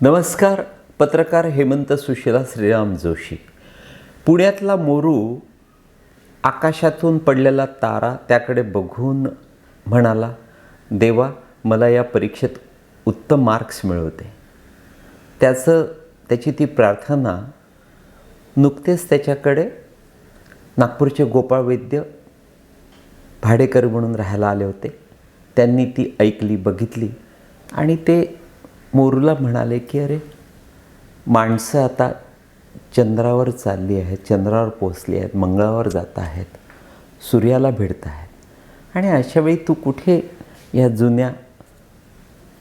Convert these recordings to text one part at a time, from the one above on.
नमस्कार पत्रकार हेमंत सुशिला श्रीराम जोशी. पुण्यातला मोरू आकाशातून पडलेला तारा त्याकडे बघून म्हणाला देवा मला या परीक्षेत उत्तम मार्क्स मिळवते. त्याचं त्याची ती प्रार्थना नुकतेच त्याच्याकडे नागपूरचे गोपाळ वैद्य भाडेकर म्हणून राहायला आले होते. त्यांनी ती ऐकली बघितली आणि ते मोरूला म्हणाले की अरे माणसं आता चंद्रावर चालली आहेत चंद्रावर पोचली आहेत मंगळावर जात आहेत सूर्याला भिडत आहेत. आणि अशावेळी तू कुठे या जुन्या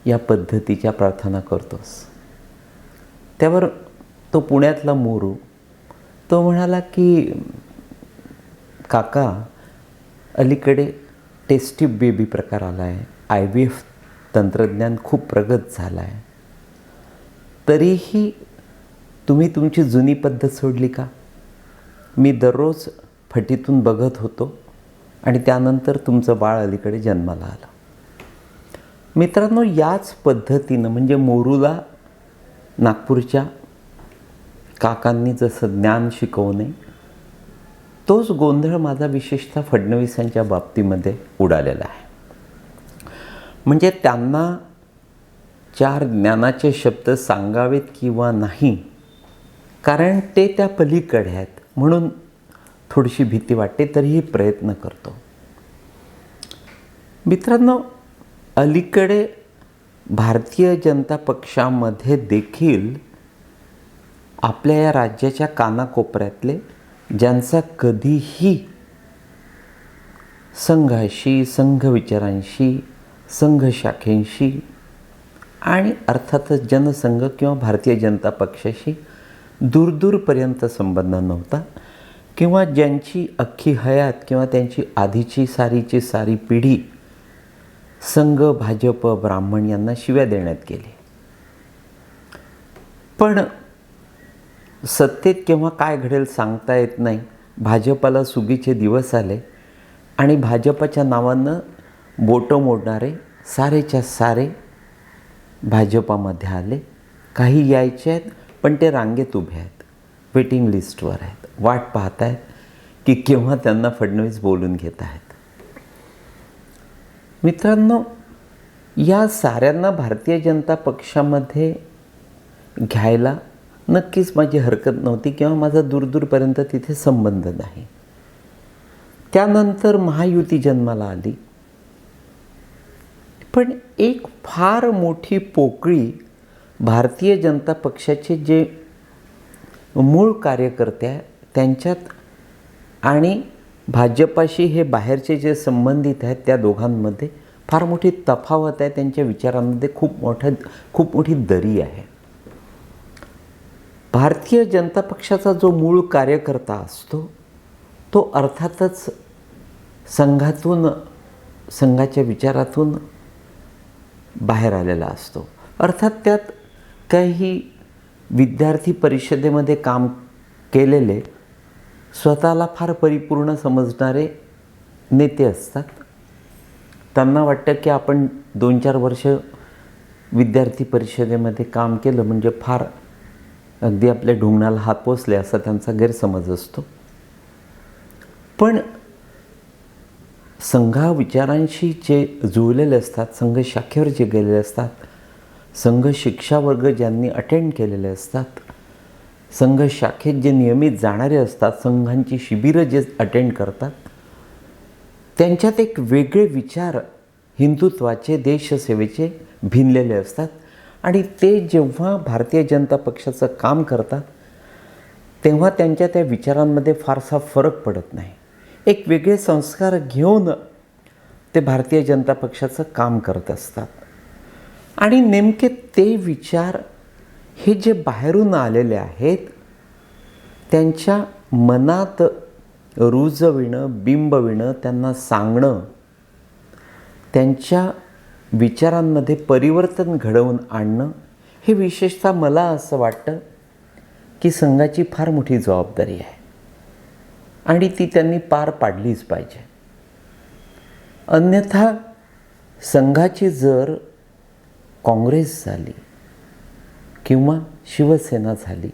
या पद्धतीच्या प्रार्थना करतोस? त्यावर तो पुण्यातला मोरू तो म्हणाला की काका अलीकडे टेस्टी बेबी प्रकार आला आहे आय व्ही एफ तंत्रज्ञान खूप प्रगत झालं आहे तरीही तुम्ही तुमची जुनी पद्धत सोडली का? मी दररोज फटीतून बघत होतो आणि त्यानंतर तुमचं बाळ अलीकडे जन्माला आलं. मित्रांनो याच पद्धतीनं म्हणजे मोरूला नागपूरच्या काकांनी जसं ज्ञान शिकवणे तोच गोंधळ माझा विशेषतः फडणवीसांच्या बाबतीमध्ये उडालेला आहे. म्हणजे त्यांना चार ज्ञानाचे शब्द सांगावेत किंवा नाही कारण ते त्या पलीकडे आहेत. म्हणून थोडीशी भीती वाटते तरीही प्रयत्न करतो. मित्रांनो अलीकडे भारतीय जनता पक्षामध्ये देखील आपल्या या राज्याच्या कानाकोपऱ्यातले ज्यांचा कधीही संघाशी संघ विचारांशी संघ शाखेंशी आणि अर्थातच जनसंघ किंवा भारतीय जनता पक्षाशी दूरदूरपर्यंत संबंध नव्हता. किंवा ज्यांची अख्खी हयात किंवा त्यांची आधीची सारीची सारी पिढी संघ भाजप ब्राह्मण यांना शिव्या देण्यात गेली. पण सत्तेत केव्हा काय घडेल सांगता येत नाही. भाजपाला सुगीचे दिवस आले आणि भाजपाच्या नावानं बोटं मोडणारे सारेच्या सारे भाजपामध्ये आले. काही यायचे आहेत पण ते रांगेत उभे आहेत. वेटिंग लिस्टवर आहेत. वाट पाहत आहेत की केव्हा त्यांना फडणवीस बोलून घेत आहेत. मित्रांनो या साऱ्यांना भारतीय जनता पक्षामध्ये घ्यायला नक्कीच माझी हरकत नव्हती किंवा माझा दूरदूरपर्यंत तिथे संबंध नाही. त्यानंतर महायुती जन्माला आली. पण एक फार मोठी पोकळी भारतीय जनता पक्षाचे जे मूळ कार्यकर्ते आहे त्यांच्यात आणि भाजपाशी हे बाहेरचे जे संबंधित आहेत त्या दोघांमध्ये फार मोठी तफावत आहे. त्यांच्या विचारांमध्ये खूप मोठं खूप मोठी दरी आहे. भारतीय जनता पक्षाचा जो मूळ कार्यकर्ता असतो तो अर्थातच संघातून संघाच्या विचारातून बाहेर आलेला असतो. अर्थात त्यात काही विद्यार्थी परिषदेमध्ये काम केलेले स्वतःला फार परिपूर्ण समजणारे नेते असतात. त्यांना वाटतं की आपण दोन चार वर्ष विद्यार्थी परिषदेमध्ये काम केलं म्हणजे फार अगदी आपल्या ढोंगणाला हात पोचले असा त्यांचा गैरसमज असतो. पण संघा विचारांशी जे जुळलेले असतात संघ शाखेवर जे गेलेले असतात संघ शिक्षा वर्ग ज्यांनी अटेंड केलेले असतात संघ शाखेत जे नियमित जाणारे असतात संघांची शिबिरं जे अटेंड करतात त्यांच्यात एक वेगळे विचार हिंदुत्वाचे देशसेवेचे भिनलेले असतात. आणि ते जेव्हा भारतीय जनता पक्षाचं काम करतात तेव्हा त्यांच्या त्या विचारांमध्ये फारसा फरक पडत नाही. एक वेगळे संस्कार घेऊन ते भारतीय जनता पक्षाचं काम करत असतात. आणि नेमके ते विचार हे जे बाहेरून आलेले आहेत त्यांच्या मनात रुजविणं बिंबविणं त्यांना सांगणं त्यांच्या विचारांमध्ये परिवर्तन घडवून आणणं हे विशेषतः मला असं वाटतं की संघाची फार मोठी जबाबदारी आहे. आणि ती त्यांनी पार पाडलीच पाहिजे. अन्यथा संघाची जर काँग्रेस झाली किंवा शिवसेना झाली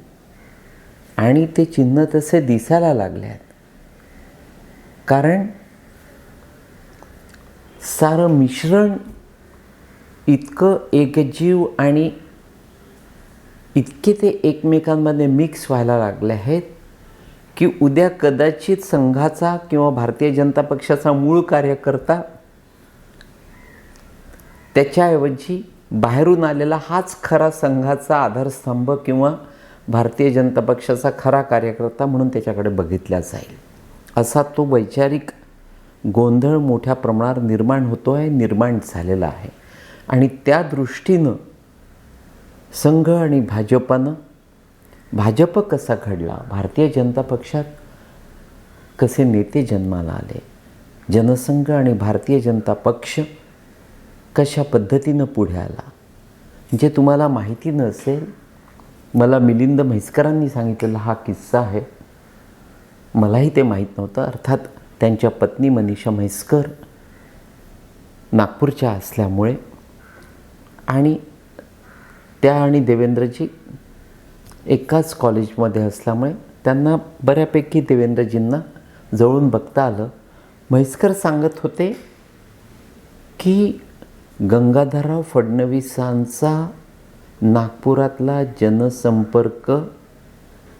आणि ते चिन्ह तसे दिसायला लागले आहेत कारण सारं मिश्रण इतकं एकजीव आणि इतके ते एकमेकांमध्ये मिक्स व्हायला लागले आहेत की उद्या कदाचित संघाचा किंवा भारतीय जनता पक्षाचा मूळ कार्यकर्ता त्याच्याऐवजी बाहेरून आलेला हाच खरा संघाचा आधारस्तंभ किंवा भारतीय जनता पक्षाचा खरा कार्यकर्ता म्हणून त्याच्याकडे बघितला जाईल. असा तो वैचारिक गोंधळ मोठ्या प्रमाणावर निर्माण होतो आहे निर्माण झालेला आहे. आणि त्या दृष्टीनं संघ आणि भाजपानं भाजप कसा घडला? भारतीय जनता पक्षात कसे नेते जन्माला आले? जनसंघ आणि भारतीय जनता पक्ष कशा पद्धतीनं पुढे आला? जे तुम्हाला माहिती नसेल मला मिलिंद म्हैसकरांनी सांगितलेला हा किस्सा आहे. मलाही ते माहीत नव्हतं. अर्थात त्यांच्या पत्नी मनीषा म्हैसकर नागपूरच्या असल्यामुळे आणि त्या आणि देवेंद्रजी एकाच कॉलेजमध्ये असल्यामुळे त्यांना बऱ्यापैकी देवेंद्रजींना जवळून बघता आलं. म्हैसकर सांगत होते की गंगाधरराव फडणवीसांचा नागपुरातला जनसंपर्क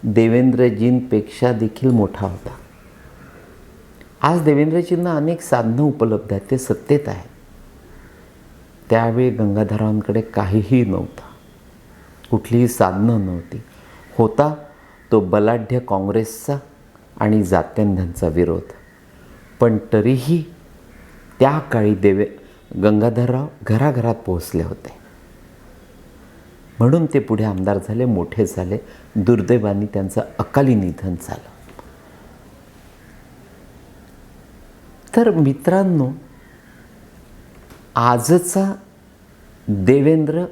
देवेंद्रजींपेक्षा देखील मोठा होता. आज देवेंद्रजींना अनेक साधनं उपलब्ध आहेत ते सत्तेत आहेत. त्यावेळी गंगाधरावांकडे काहीही नव्हतं. कुठलीही साधनं नव्हती. होता तो बलाढ्य काँग्रेसचा आणि जात्यांध्यांचा विरोध. पण तरीही त्या काळी देवे गंगाधरराव घराघरात पोहोचले होते. म्हणून ते पुढे आमदार झाले मोठे झाले दुर्दैवाने त्यांचं अकाली निधन झालं. तर मित्रांनो आजचा देवेंद्र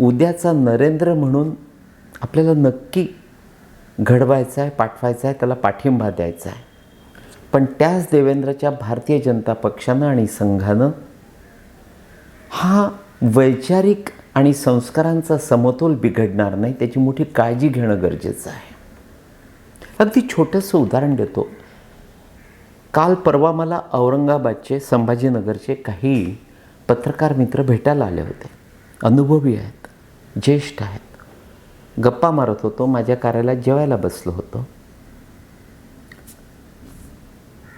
उद्याचा नरेंद्र म्हणून आपल्याला नक्की घडवायचा आहे पाठवायचा आहे त्याला पाठिंबा द्यायचा आहे. पण त्याच देवेंद्रच्या भारतीय जनता पक्षानं आणि संघानं हा वैचारिक आणि संस्कारांचा समतोल बिघडणार नाही त्याची मोठी काळजी घेणं गरजेचं आहे. अगदी छोटंसं उदाहरण देतो. काल परवा मला औरंगाबादचे संभाजीनगरचे काही पत्रकार मित्र भेटायला आले होते. अनुभवी आहेत ज्येष्ठ आहेत. गप्पा मारत होतो माझ्या कार्यालयात जेवायला बसलो होतो.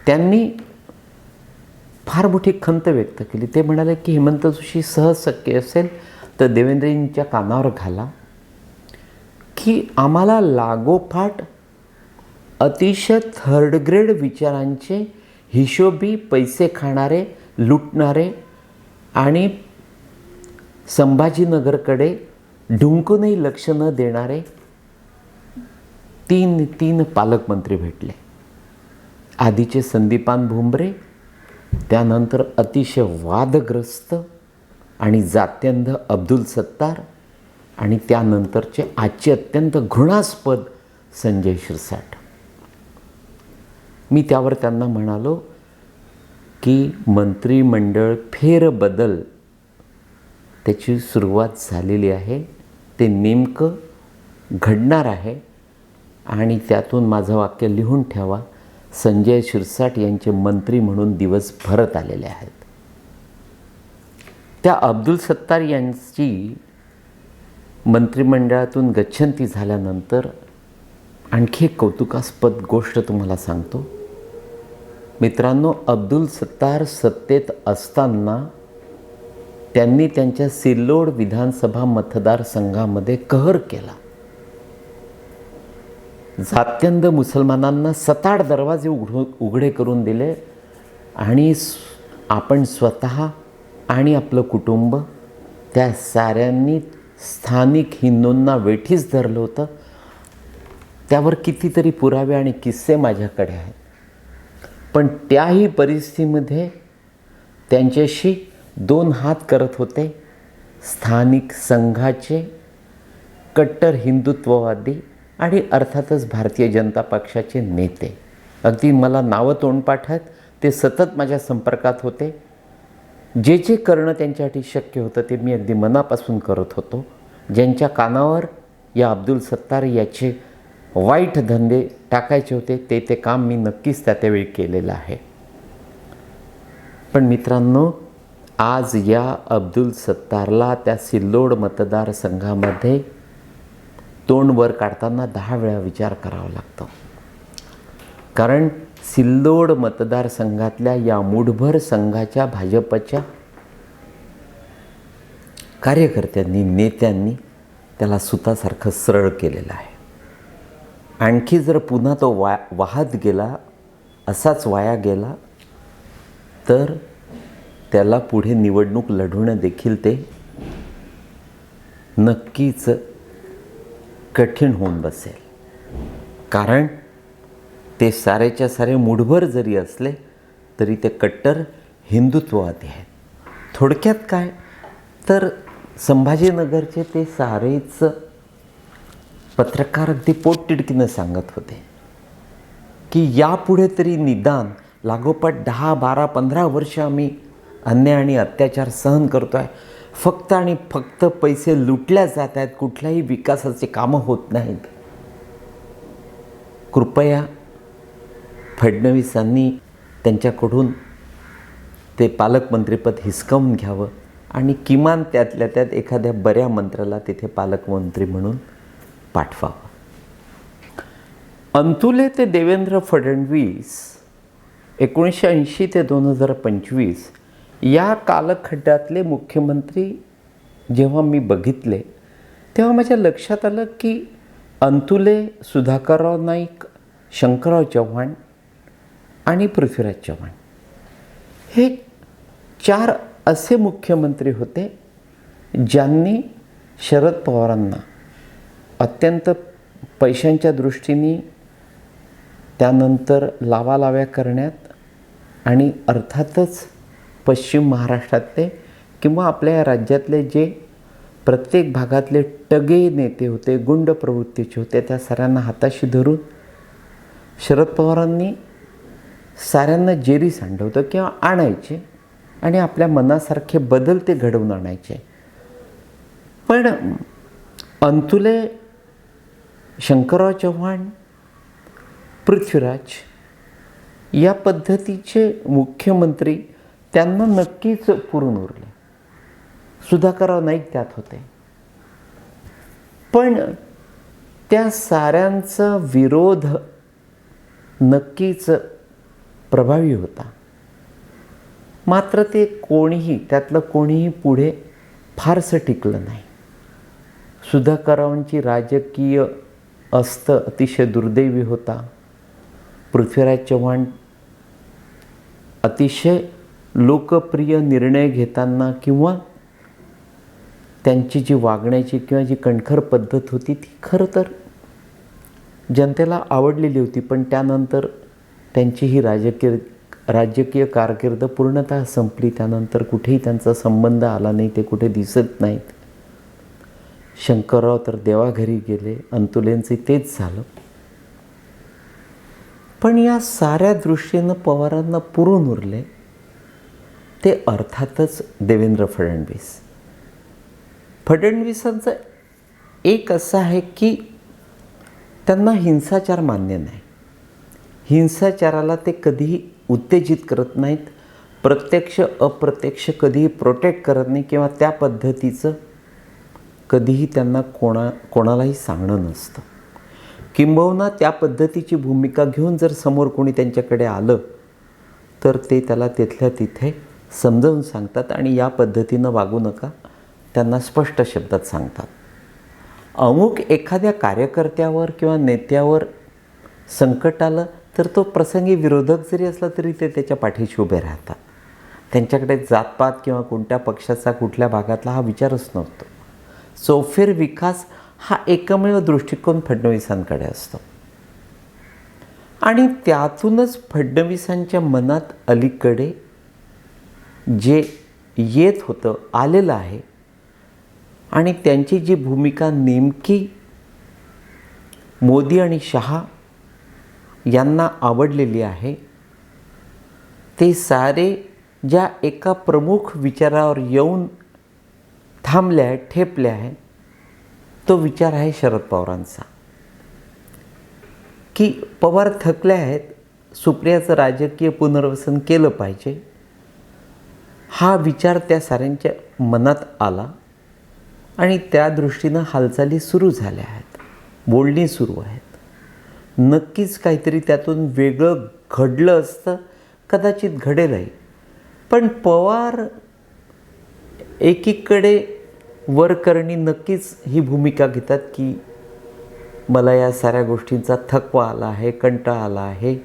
त्यांनी फार मोठी खंत व्यक्त केली. ते म्हणाले की हेमंत जोशी सहज शक्य असेल तर देवेंद्रजींच्या कानावर घाला की आम्हाला लागोपाठ अतिशय थर्ड ग्रेड विचारांचे हिशोबी पैसे खाणारे लुटणारे आणि संभाजीनगरकडे ढुंकूनही लक्ष न देणारे तीन तीन पालकमंत्री भेटले. आधीचे संदीपान भुमरे त्यानंतर अतिशय वादग्रस्त आणि जात्यंध अब्दुल सत्तार आणि त्यानंतरचे आजचे अत्यंत घृणास्पद संजय शिरसाट. मी त्यावर त्यांना म्हणालो की मंत्रिमंडळ फेरबदल त्याची सुरुवात झालेली आहे. ते नेमकं घडणार आहे आणि त्यातून माझं वाक्य लिहून ठेवा. संजय शिरसाट यांचे मंत्री म्हणून दिवस भरत आलेले आहेत. त्या अब्दुल सत्तार यांची मंत्रिमंडळातून गच्छंती झाल्यानंतर आणखी एक कौतुकास्पद गोष्ट तुम्हाला सांगतो. मित्रांनो अब्दुल सत्तार सत्तेत असताना त्यांनी त्यांच्या सिल्लोड विधानसभा मतदारसंघामध्ये कहर केला. जात्यंद मुसलमानांना सताड दरवाजे उघड उघडे करून दिले आणि आपण स्वतः आणि आपलं कुटुंब त्या साऱ्यांनी स्थानिक हिंदूंना वेठीच धरलं होतं. त्यावर कितीतरी पुरावे आणि किस्से माझ्याकडे आहेत. पण त्याही परिस्थितीमध्ये त्यांच्याशी दोन हात करत होते. स्थानिक संघाचे कट्टर हिंदुत्ववादी आणि अर्थातच भारतीय जनता पक्षाचे नेते. अगदी मला नावं तोंडपाठ आहेत ते सतत माझ्या संपर्कात होते. जे जे करणं त्यांच्यासाठी शक्य होतं ते मी अगदी मनापासून करत होतो. ज्यांच्या कानावर या अब्दुल सत्तार याचे वाईट धंदे टाकायचे होते ते ते काम मी नक्कीच त्या त्यावेळी केलेलं आहे. पण मित्रांनो आज या अब्दुल सत्तारला त्या सिल्लोड मतदारसंघामध्ये तोंड वर काढताना दहा वेळा विचार करावा लागतो. कारण सिल्लोड मतदारसंघातल्या या मुठभर संघाच्या भाजपच्या कार्यकर्त्यांनी नेत्यांनी त्याला सुतासारखं सरळ केलेलं आहे. आणखी जर पुन्हा तो वा वाहत गेला असाच वाया गेला तर त्याला पुढे निवडणूक लढवणं देखील ते नक्कीच कठीण होऊन बसेल. कारण ते सारेच्या सारे मुठभर जरी असले तरी ते कट्टर हिंदुत्ववादी आहेत. थोडक्यात काय? तर संभाजीनगरचे ते सारेच पत्रकार अगदी पोटतिडकीनं सांगत होते की यापुढे तरी निदान लागोपाठ दहा बारा पंधरा वर्ष आम्ही अन्याय आणि अत्याचार सहन करतो आहे फक्त आणि फक्त पैसे लुटल्या जात आहेत कुठल्याही विकासाचे कामं होत नाहीत. कृपया फडणवीसांनी त्यांच्याकडून ते पालकमंत्रीपद हिसकावून घ्यावं आणि किमान त्यातल्या त्यात एखाद्या बऱ्या मंत्र्याला तिथे पालकमंत्री म्हणून पाठवावं. अंतुले ते देवेंद्र फडणवीस एकोणीसशे ऐंशी ते दोन हजार पंचवीस या कालखंडातले मुख्यमंत्री जेव्हा मी बघितले तेव्हा माझ्या लक्षात आलं की अंतुले सुधाकरराव नाईक शंकरराव चव्हाण आणि पृथ्वीराज चव्हाण हे चार असे मुख्यमंत्री होते ज्यांनी शरद पवारांना अत्यंत पैशांच्या दृष्टीने त्यानंतर लावालाव्या करण्यात आणि अर्थातच पश्चिम महाराष्ट्रातले किंवा आपल्या या राज्यातले जे प्रत्येक भागातले टगे नेते होते गुंड प्रवृत्तीचे होते त्या साऱ्यांना हाताशी धरून शरद पवारांनी साऱ्यांना जेरी सांडवतं किंवा आणायचे आणि आपल्या मनासारखे बदल ते घडवून आणायचे. पण अंतुले शंकरराव चव्हाण पृथ्वीराज या पद्धतीचे मुख्यमंत्री त्यांना नक्कीच पुरून उरले. सुधाकरराव नाईक त्यात होते. पण त्या साऱ्यांचा विरोध नक्कीच प्रभावी होता. मात्र ते कोणीही त्यातलं कोणीही पुढे फारसं टिकलं नाही. सुधाकररावांची राजकीय अस्त अतिशय दुर्दैवी होता. पृथ्वीराज चव्हाण अतिशय लोकप्रिय निर्णय घेताना किंवा त्यांची जी वागण्याची किंवा जी कणखर पद्धत होती ती खरं तर जनतेला आवडलेली होती पण त्यानंतर त्यांची ही राजकीय राजकीय कारकीर्द पूर्णतः संपली. त्यानंतर कुठेही त्यांचा संबंध आला नाही ते कुठे दिसत नाहीत. शंकरराव तर देवाघरी गेले अंतुलेंचे तेच झालं. पण या साऱ्या दृष्टीनं पवारांना पुरून उरले. ते अर्थातच देवेंद्र फडणवीस. फडणवीसांचं एक असं आहे की त्यांना हिंसाचार मान्य नाही. हिंसाचाराला ते कधीही उत्तेजित करत नाहीत. प्रत्यक्ष अप्रत्यक्ष कधीही प्रोटेक्ट करत नाही किंवा त्या पद्धतीचं कधीही त्यांना कोणा कोणालाही सांगणं नसतं. किंबहुना त्या पद्धतीची भूमिका घेऊन जर समोर कोणी त्यांच्याकडे आलं तर ते त्याला तिथल्या तिथे समजावून सांगतात आणि या पद्धतीनं वागू नका त्यांना स्पष्ट शब्दात सांगतात. अमुक एखाद्या कार्यकर्त्यावर किंवा नेत्यावर संकट आलं तर तो प्रसंगी विरोधक जरी असला तरी ते त्याच्या पाठीशी उभे राहतात. त्यांच्याकडे जातपात किंवा कोणत्या पक्षाचा कुठल्या भागातला हा विचारच नव्हतो चौफेर विकास हा एकमेव दृष्टिकोन फडणवीसांकडे असतो. आणि त्यातूनच फडणवीसांच्या मनात अलीकडे जे येत होतं आलेलं आहे आणि त्यांची जी भूमिका नेमकी मोदी आणि शहा यांना आवडलेली आहे ते सारे ज्या एका प्रमुख विचारावर येऊन थांबले आहे ठेपले आहे तो विचार आहे शरद पवारांचा. की पवार थकले आहेत सुप्रियाचं राजकीय पुनर्वसन केलं पाहिजे हा विचार त्या साऱ्यांच्या मनात आला आणि त्या दृष्टीनं हालचाली सुरू झाल्या आहेत. बोलणी सुरू आहेत. नक्कीच काहीतरी त्यातून वेगळं घडलं असतं कदाचित घडेलही. पण पवार एकीकडे वरकरणी नक्कीच ही भूमिका घेतात की मला या साऱ्या गोष्टींचा थकवा आला आहे कंटाळा आला आहे.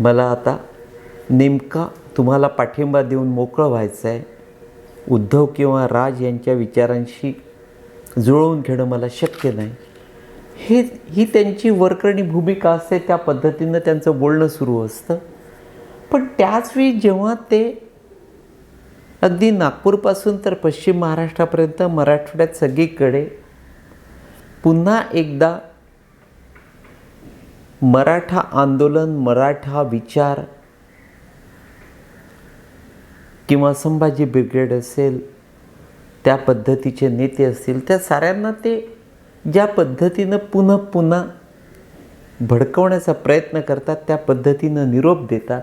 मला आता नेमका तुम्हाला पाठिंबा देऊन मोकळं व्हायचं आहे उद्धव किंवा राज यांच्या विचारांशी जुळवून घेणं मला शक्य नाही. हे ही त्यांची वरकरणी भूमिका असते त्या पद्धतीनं त्यांचं बोलणं सुरू असतं. पण त्याचवेळी जेव्हा ते अगदी नागपूरपासून तर पश्चिम महाराष्ट्रापर्यंत मराठवाड्यात सगळीकडे पुन्हा एकदा मराठा आंदोलन मराठा विचार किंवा संभाजी ब्रिगेड असेल त्या पद्धतीचे नेते असतील त्या साऱ्यांना ते ज्या पद्धतीनं पुन्हा पुन्हा भडकवण्याचा प्रयत्न करतात त्या पद्धतीनं निरोप देतात.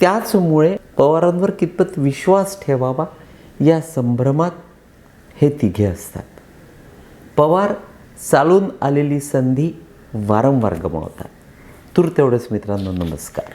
त्याचमुळे पवारांवर कितपत विश्वास ठेवावा या संभ्रमात हे तिघे असतात. पवार चालून आलेली संधी वारंवार गमावतात. तूर तेवढंच मित्रांनो नमस्कार.